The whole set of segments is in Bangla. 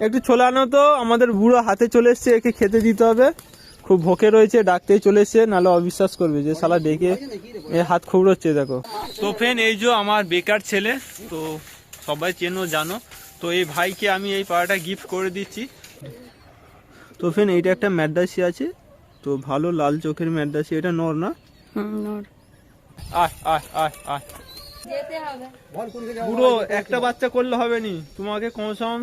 একটু ছোলা আনো তো আমাদের বুড়ো হাতে চলে এসছে একে খেতে দিতে হবে। খুব ভোকে রয়েছে ডাকতেই চলে এসছে নাহলে অবিশ্বাস করবে যে শালা ডেকে এ হাত খুবড়োচ্ছে দেখো। তো ফেন এই যে আমার বেকার ছেলে তো সবাই চেনো জানো। তো এই ভাইকে আমি এই পাড়াটা গিফট করে দিচ্ছি। তো ফেন এইটা একটা ম্যাডাসি আছে তো ভালো লাল চোখের ম্যাডাসি এটা নর না? আয় আয় আয় আয়। পুরো একটা বাচ্চা করলে হবে নি? তোমাকে কমসে কম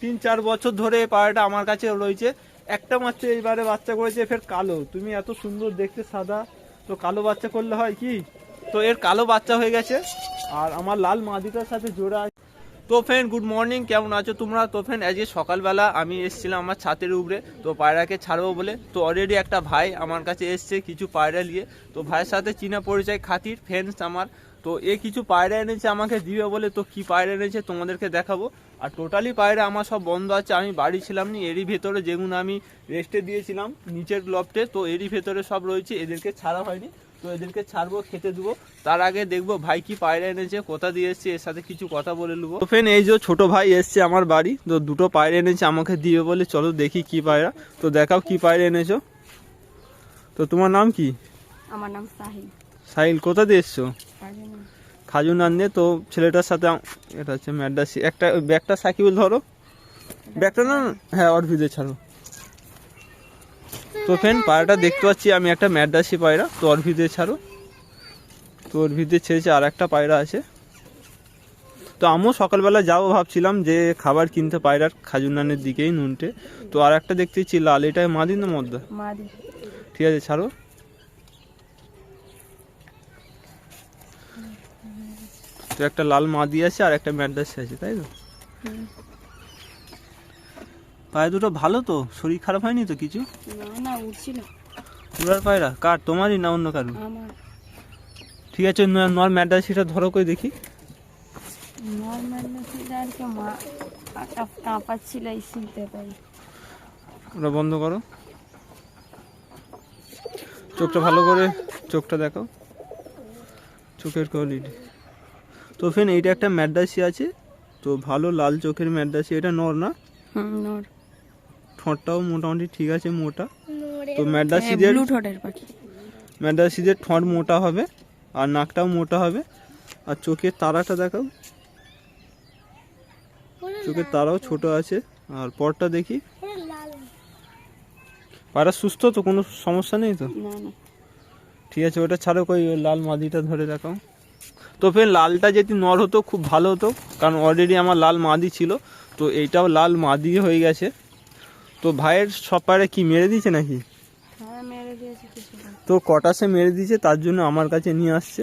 তিন চার বছর ধরে এই পাড়াটা আমার কাছে রয়েছে। একটা মাত্র এইবারে বাচ্চা করেছে ফের কালো। তুমি এত সুন্দর দেখতে সাদা। তো কালো বাচ্চা করলে হয় কি? তো এর কালো বাচ্চা হয়ে গেছে। আর আমার লাল মাদিটার সাথে জোড়া আছে। তো ফ্রেন্ড, গুড মর্নিং, কেমন আছো তোমরা? তো ফ্রেন্ড, আজকে সকালবেলা আমি এসেছিলাম আমার ছাতের উপরে। তো পায়রাকে ছাড়বো বলে। তো অলরেডি একটা ভাই আমার কাছে এসছে কিছু পায়রা নিয়ে। তো ভাইয়ের সাথে চীনা পরিচয় খাতির ফ্রেন্ডস আমার। তো এ কিছু পায়রা এনেছে আমাকে দিবে বলে তো কি পায়রা এনেছে তোমাদেরকে দেখাবো। আর টোটালি পায়রা আমার সব বন্ধ আছে আমি বাড়ি ছিলাম নি এরই ভেতরে যেগুলো আমি রেস্টে দিয়েছিলাম নিচের লফটে তো এরই ভেতরে সব রয়েছে এদেরকে ছাড়া হয়নি। তো এদেরকে ছাড়বো খেতে দেবো। তার আগে দেখব ভাই কি পায়রা এনেছে কোথা দিয়ে এসছে এর সাথে কিছু কথা বলে নেব। তো ফেন এই যে ছোট ভাই এসছে আমার বাড়ি তো দুটো পায়রা এনেছে আমাকে দিবে বলে চলো দেখি কি পায়রা। তো দেখাও কি পায়রা এনেছো। তো তোমার নাম কি? আমার নাম সাহিল। সাহিল কোথা দিয়ে এসছো? আগে না। খাজু নান্নে তো ছেলেটার সাথে এটা হচ্ছে ম্যাডাসি একটা ব্যাগটা সাকিবুল ধরো। ব্যাগটা না হ্যাঁ ওর ভিতরে ছাড়ো। তো ফেন পায়রাটা দেখতে পাচ্ছি আমি একটা ম্যাডাসি পায়রা তো ওর ভিতরে ছাড়ো। তো ওর ভিতরে ছেড়েছে আর একটা পায়রা আছে। তো আমিও সকালবেলা যাব ভাবছিলাম যে খাবার কিনতে পায়রার খাজুর নানের দিকেই নুনটে। তো আর একটা দেখতেছি লাল এটাই মাদি না মদ্দা ঠিক আছে ছাড়ো। তো একটা লাল মাদি আছে আর একটা ম্যাডাসি আছে তাই তো? পায়ে দুটো ভালো তো? শরীর খারাপ হয়নি তো কিছু? না উঠছিল পায়রা? কার? তোমারই না অন্য কারও ঠিক আছে নর ম্যাডাসিটা ধরো কই দেখি। নর্মাল আর কি মা কাঁপ কাঁপাচ্ছিল এই শুনতে পাই ওটা বন্ধ করো। চোখটা ভালো করে চোখটা দেখো। চোখের কোয়ালিটি তো ফেন এইটা একটা ম্যাডাসি আছে। তো ভালো লাল চোখের ম্যাডাসি এটা নর না? নর। ঠোঁটটাও মোটামুটি ঠিক আছে মোটা। তো ম্যাডাসিদের ব্লু ঠোঁটের পাখি। ম্যাডাসিদের ঠোঁট মোটা হবে আর নাকটাও মোটা হবে আর চোখের তারাটা দেখাও। চোখের তারাও ছোট আছে আর পরটা দেখি। পায়রা সুস্থ তো কোনো সমস্যা নেই তো? না না। ঠিক আছে ওটা ছাড়ো কই ওই লাল মাদিটা ধরে দেখাও। তো ফের লালটা যদি নর হতো খুব ভালো হতো কারণ অলরেডি আমার লাল মাদি ছিল তো এইটাও লাল মাদি হয়ে গেছে। তো ভাইয়ের সব পায়রা কি মেরে দিয়েছে নাকি? হ্যাঁ তো কটা সে মেরে দিয়েছে তার জন্য আমার কাছে নিয়ে আসছে।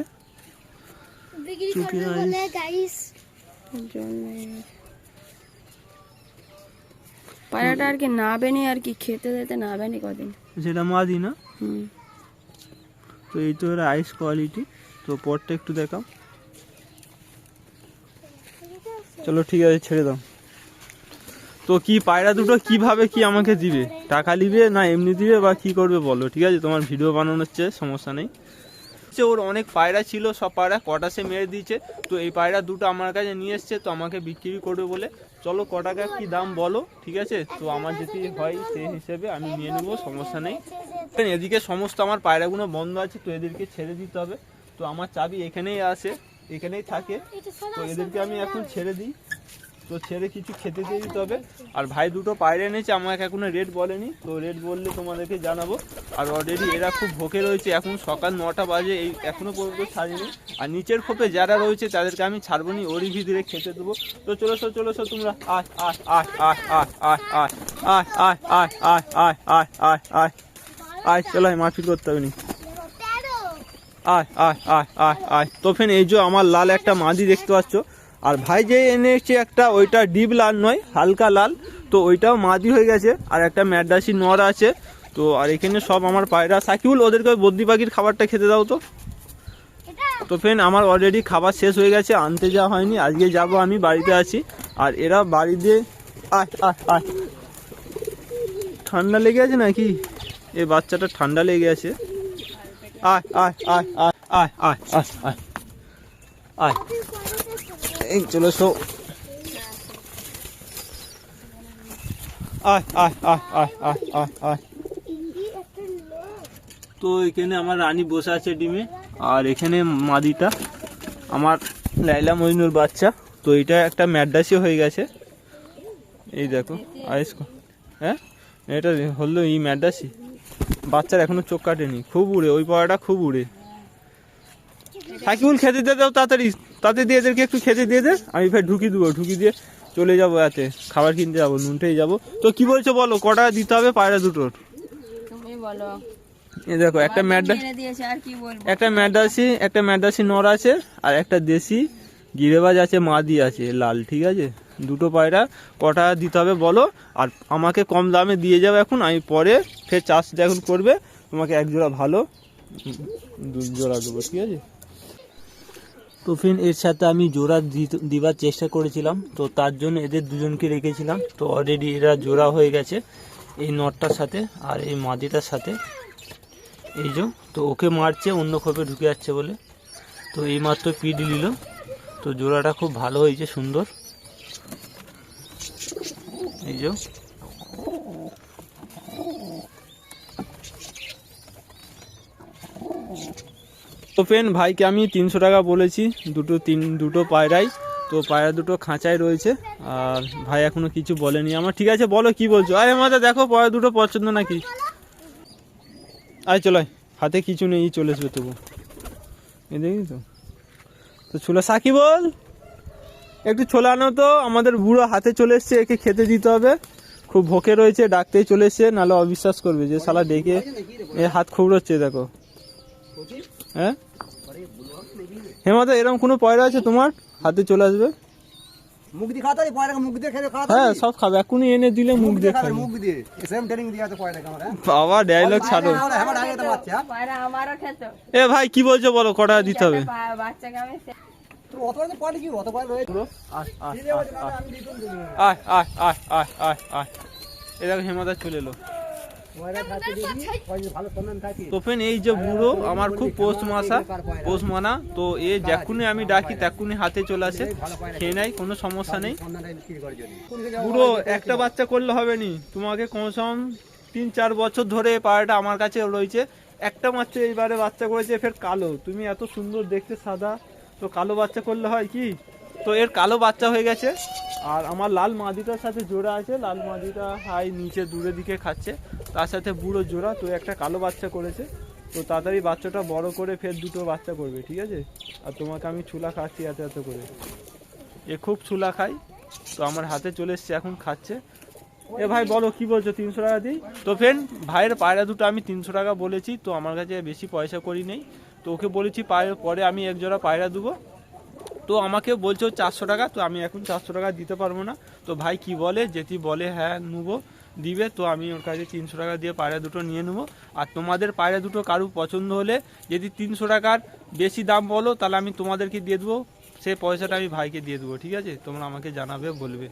পায়রাটা আর কি না বেনি আর কি খেতে যেতে না বেনি কদিন। সেটা মাদি না? হুম। তো এই তো আইস কোয়ালিটি তো পরটা একটু দেখাও। চলো ঠিক আছে, ছেড়ে দাও। তো কি পায়রা দুটো কীভাবে কি আমাকে দিবে? টাকা নিবে না এমনি দিবে বা কি করবে বলো, ঠিক আছে? তোমার ভিডিও বানানোর চেয়ে সমস্যা নেই। ওর অনেক পায়রা ছিল, সব পায়রা কটা সে মেরে দিয়েছে। তো এই পায়রা দুটো আমার কাছে নিয়ে এসছে, তো আমাকে বিক্রি করবে বলে। চলো ক টাকা কি দাম বলো, ঠিক আছে? তো আমার যদি হয় সেই হিসেবে আমি নিয়ে নেব, সমস্যা নেই। এদিকে সমস্ত আমার পায়রাগুলো বন্ধ আছে, তো এদেরকে ছেড়ে দিতে হবে। তো আমার চাবি এখানেই আসে এখানেই থাকে তো এদেরকে আমি এখন ছেড়ে দিই তো ছেড়ে কিছু খেতে দিয়ে দিতে হবে আর ভাই দুটো পায়রা এনেছে আমাকে এখনও রেট বলেনি তো রেট বললে তোমাদেরকে জানাব আর অলরেডি এরা খুব ভোকে রয়েছে এখন সকাল নটা বাজে এই এখনও পর্যন্ত ছাড়িনি আর নিচের খোপে যারা রয়েছে তাদেরকে আমি ছাড়বো নি ওরই ভিতরে খেতে দেবো তো চলো সো চলো সো তোমরা আয় আয় আয় আয় আয় আয় আয় আয় আয় আয় আয় আয় আয় আয় আয় চলো আয় মারপিট করতে হবে নি আয় আয় আয় আয় আয়। তো ফেন এই যে আমার লাল একটা মাদি দেখতে পাচ্ছ। আর ভাই যে এনেছে একটা ওইটা ডিপ লাল নয় হালকা লাল। তো ওইটাও মাদি হয়ে গেছে আর একটা ম্যাডাসি নর আছে। তো আর এখানে সব আমার পায়রা সাকিউল ওদেরকে বদ্রি পাখির খাবারটা খেতে দাও তো। তো ফ্রেন্ড আমার অলরেডি খাবার শেষ হয়ে গেছে আনতে যাওয়া হয়নি। আজকে যাব আমি বাড়িতে আছি। আর এরা বাড়িতে আয় আয় আয়। ঠান্ডা লেগে আছে নাকি? এ বাচ্চাটা ঠান্ডা লেগে আছে। আয় আয় আয় আয় আয় আয় এই আয় আয় তো এখানে আমার রানী বসে আছে ডিমে। আর এখানে মাদিটা, আমার লাইলা মজনুর বাচ্চা। তো এটা একটা ম্যাডাসি হয়ে গেছে। এই দেখো আইস হ্যাঁ? এটা হলো এই ম্যাডাসি বাচ্চার এখনও চোখ কাটেনি। খুব উড়ে ওই পাড়াটা খুব উড়ে। সাকিবুল খেতে দিয়ে দাও তাড়াতাড়ি। তাতে দিয়ে এদেরকে একটু খেতে দিয়ে দে। আমি ফের ঢুকি দেবো ঢুকি দিয়ে চলে যাব এতে। খাবার কিনতে যাব নুনটেই যাব। তো কি বলছো বলো কটা দিতে হবে পায়রা দুটোর? বলো। এই দেখো একটা ম্যাডা একটা ম্যাডাসি একটা ম্যাডাসি নর আছে আর একটা দেশি গিরেবাজ আছে মাদি আছে লাল ঠিক আছে? দুটো পায়রা, কটা দিতে হবে বলো, আর আমাকে কম দামে দিয়ে যাবে এখন, আমি পরে ফের চাষ যখন করবে, তোমাকে এক জোড়া ভালো দু জোড়া দেবো, ঠিক আছে? তো ফিন, এর সাথে আমি জোড়া দিবার চেষ্টা করেছিলাম, তো তার জন্য এদের দুজনকে রেখেছিলাম, তো অলরেডি এরা জোড়া হয়ে গেছে, এই নটটার সাথে আর এই মাদিটার সাথে, এই যে, তো ওকে মারছে, অন্য খোপে ঢুকে যাচ্ছে বলে, তো এই মাত্র পিড নিল তো জোড়াটা খুব ভালো হয়েছে, সুন্দর। এই তো ফ্রেন্ড ভাইকে আমি তিনশো টাকা বলেছি, দুটো তিন, দুটো পায়রাই, তো পায়রা দুটো খাঁচায় রয়েছে, আর ভাই এখনও কিছু বলেনি আমার। ঠিক আছে, বলো কি বলছো? আরে মাদা দেখো পায়রা দুটো পছন্দ নাকি? আয় চলো, আয়। হাতে কিছু নেই, চলে আসবে তবু। এই দেখি তো। তো ছোলা সাকি বল। একটু ছোলা আনো তো আমাদের বুড়ো হাতে চলে এসছে একে খেতে দিতে হবে। খুব ভোকে রয়েছে ডাকতেই চলে এসছে নাহলে অবিশ্বাস করবে যে শালা ডেকে এ হাত খুবড়োচ্ছে দেখো। হ্যাঁ? হেমাদা এরকম কোনো পয়রা আছে তোমার? হাতে চলে আসবে? মুখ দিয়ে খাওয়াতে পয়রা মুখ দিয়ে খেলে খাওয়াতে হ্যাঁ সব খাবে এখনই এনে দিলে মুখ দিয়ে খাবে খাবে। মুখ দিয়ে। সেম ট্রেনিং দিয়ে আছে পয়রা আমরা বাবা ডায়লগ ছাড়ো। আমার আগে তো বাচ্চা। পায়রা আমারও খেত। এ ভাই কি বলছো বলো কটা দিতে হবে? এরকম হেমাদা চলে এলো। এই যে বুড়ো আমার খুব পোষ মাসা পোষ মানা। তো এ যখনই আমি ডাকি তখনই হাতে চলে আসে। খেয়ে নাই কোনো সমস্যা নেই। বুড়ো একটা বাচ্চা করলে হবে নি। তোমাকে কমসম তিন চার বছর ধরে পাড়াটা আমার কাছে রয়েছে। একটা মাত্র এইবারে বাচ্চা করেছে ফের কালো। তুমি এত সুন্দর দেখতে সাদা। তো কালো বাচ্চা করলে হয় কি? তো এর কালো বাচ্চা হয়ে গেছে। আর আমার লাল মাদিটার সাথে জোড়া আছে। লাল মাদিটা হাই নিচে দূরের দিকে খাচ্ছে। তার সাথে বুড়ো জোড়া, তো একটা কালো বাচ্চা করেছে। তো তাড়াতাড়ি বাচ্চাটা বড় করে ফের দুটো বাচ্চা করবে, ঠিক আছে? আর তোমাকে আমি ছুলা খাচ্ছি এত এত করে। এ খুব ছুলা খাই তো আমার হাতে চলে এসছে, এখন খাচ্ছে। এ ভাই বলো, কি বলছো? তিনশো টাকা দিই? তো ফ্রেন্ড ভাইয়ের পায়রা দুটো আমি তিনশো টাকা বলেছি। তো আমার কাছে বেশি পয়সা করি নেই। তো ওকে বলেছি পায়ের পরে আমি এক জোড়া পায়রা দেবো। তো আমাকে বলছো চারশো টাকা। তো আমি এখন চারশো টাকা দিতে পারব না। তো ভাই কি বলে? যেটি বলে হ্যাঁ নেব। দিবে। তো আমি ওর কাছে তিনশো টাকা দিয়ে পায়রা দুটো নিয়ে নেব। আর তোমাদের পায়রা দুটো কারু পছন্দ হলে যদি তিনশো টাকার বেশি দাম বলো, তাহলে আমি তোমাদেরকে দিয়ে দেবো। সেই পয়সাটা আমি ভাইকে দিয়ে দেবো, ঠিক আছে? তোমরা আমাকে জানাবে, বলবে।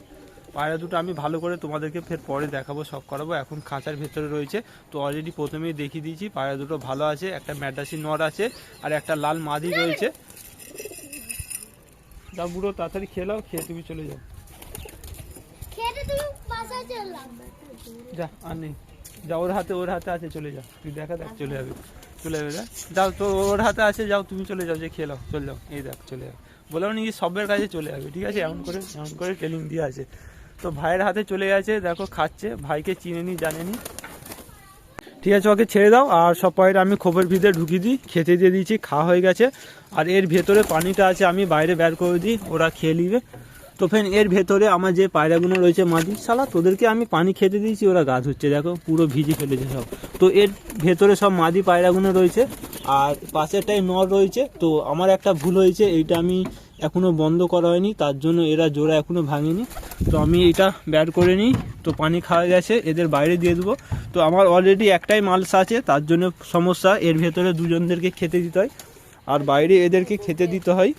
পায়রা দুটো আমি ভালো করে তোমাদেরকে ফের পরে দেখাবো সব করাবো। এখন খাঁচার ভেতরে রয়েছে। তো অলরেডি প্রথমেই দেখিয়ে দিয়েছি পায়রা দুটো ভালো আছে একটা ম্যাডাসি নর আছে আর একটা লাল মাদি রয়েছে। যা বুড়ো তাড়াতাড়ি খেয়ে নাও খেয়ে তুমি চলে যাও। যা আর নেই। যা ওর হাতে ওর হাতে আছে চলে যাও। তুই দেখা দেখ চলে যাবে। চলে যাবে যা। যাও তো ওর হাতে আছে যাও তুমি চলে যাও যে খেয়ে নাও চলে যাও। এই দেখ চলে যাও বললাম নাকি সবের কাছে চলে যাবে ঠিক আছে? এমন করে এমন করে ট্রেনিং দিয়ে আছে। তো ভাইয়ের হাতে চলে গেছে, দেখো খাচ্ছে, ভাইকে চিনেনি, জানেনি। ঠিক আছে, ওকে ছেড়ে দাও, আর সব পায়রা আমি খোপের ভিতরে ঢুকিয়ে দিই, খেতে দিয়ে দিয়েছি, খাওয়া হয়ে গেছে। আর এর ভেতরে পানিটা আছে, আমি বাইরে বের করে দিই, ওরা খেয়ে নিবে। তো ফেন এর ভেতরে আমার যে পায়রাগুলো রয়েছে, মাদি, শালা, তোদেরকে আমি পানি খেতে দিয়েছি, ওরা গাছ হচ্ছে দেখো, পুরো ভিজে ফেলেছে সব। তো এর ভেতরে সব মাদি পায়রাগুলো রয়েছে, আর পাশেরটাই নর রয়েছে, তো আমার একটা ভুল হয়েছে, এইটা আমি এখনও বন্ধ করা হয়নি, তার জন্য এরা জোড়া এখনও ভাঙেনি। তো আমি এটা ব্যাট করে নিই। তো পানি খাওয়া গেছে, এদের বাইরে দিয়ে দেবো। তো আমার অলরেডি একটাই মালসা আছে, তার জন্য সমস্যা। এর ভেতরে দুজনদেরকে খেতে দিতে হয়। আর বাইরে এদেরকে খেতে দিতে হয়।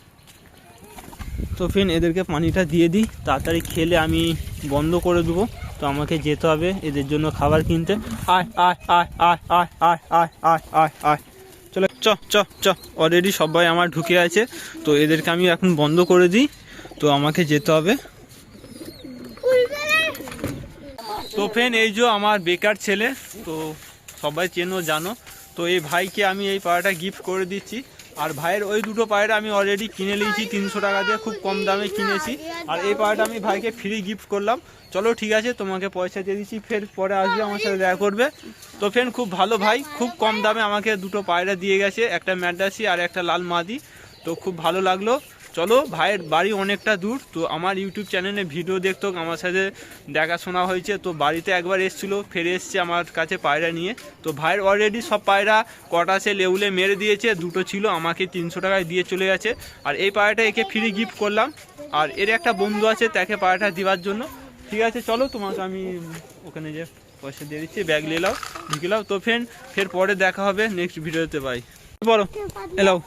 তো ফিন, এদেরকে পানিটা দিয়ে দিই। তাড়াতাড়ি খেলে আমি বন্ধ করে দেবো। তো আমাকে যেতে হবে এদের জন্য খাবার কিনতে। আয় আয় আয় আয় আয় আয় আয় আয় আয় আয়। চলো, চ চ চ। অলরেডি সবাই আমার ঢুকে আছে। তো এদেরকে আমি এখন বন্ধ করে দিই। তো আমাকে যেতে হবে। তো ফ্রেন্ড এই যে আমার বেকার ছেলে, তো সবাই চেনো, জানো। তো এই ভাইকে আমি এই পায়রাটা গিফট করে দিচ্ছি। আর ভাইয়ের ওই দুটো পায়রা আমি অলরেডি কিনে নিয়েছি, তিনশো টাকা দিয়ে খুব কম দামে কিনেছি। আর এই পায়রাটা আমি ভাইকে ফ্রি গিফট করলাম। চলো, ঠিক আছে, তোমাকে পয়সা দিয়ে দিচ্ছি, ফের পরে আসবে, আমার সাথে দেখা করবে। তো ফ্রেন্ড খুব ভালো ভাই, খুব কম দামে আমাকে দুটো পায়রা দিয়ে গেছে, একটা ম্যাডাসি আর একটা লাল মাদি। তো খুব ভালো লাগল। চলো ভাইয়ের বাড়ি অনেকটা দূর তো আমার ইউটিউব চ্যানেলে ভিডিও দেখতো আমার সাথে দেখাশোনা হয়েছে তো বাড়িতে একবার এসেছিল ফিরে এসছে আমার কাছে পায়রা নিয়ে। তো ভাইয়ের অলরেডি সব পায়রা কটা সে লেউলে মেরে দিয়েছে দুটো ছিল আমাকে তিনশো টাকায় দিয়ে চলে গেছে। আর এই পায়রাটা একে ফ্রি গিফট করলাম। আর এর একটা বন্ধু আছে তাকে পায়রাটা দেওয়ার জন্য। ঠিক আছে চলো তোমাকে আমি ওখানে যে পয়সা দিয়ে দিচ্ছি ব্যাগ নিয়ে নাও ঢুকে নাও। তো ফ্রেন্ড ফের পরে দেখা হবে নেক্সট ভিডিওতে পাই বলো এলাও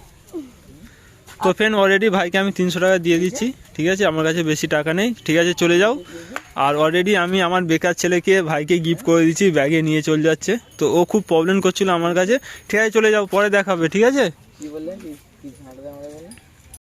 তো ফ্রেন্ড অলরেডি ভাইকে আমি তিনশো টাকা দিয়ে দিচ্ছি, ঠিক আছে? আমার কাছে বেশি টাকা নেই, ঠিক আছে? চলে যাও। আর অলরেডি আমি আমার বেকার ছেলেকে ভাইকে গিফট করে দিচ্ছি ব্যাগে নিয়ে চলে যাচ্ছে। তো ও খুব প্রবলেম করছিল আমার কাছে। ঠিক আছে, চলে যাও, পরে দেখাবে, ঠিক আছে?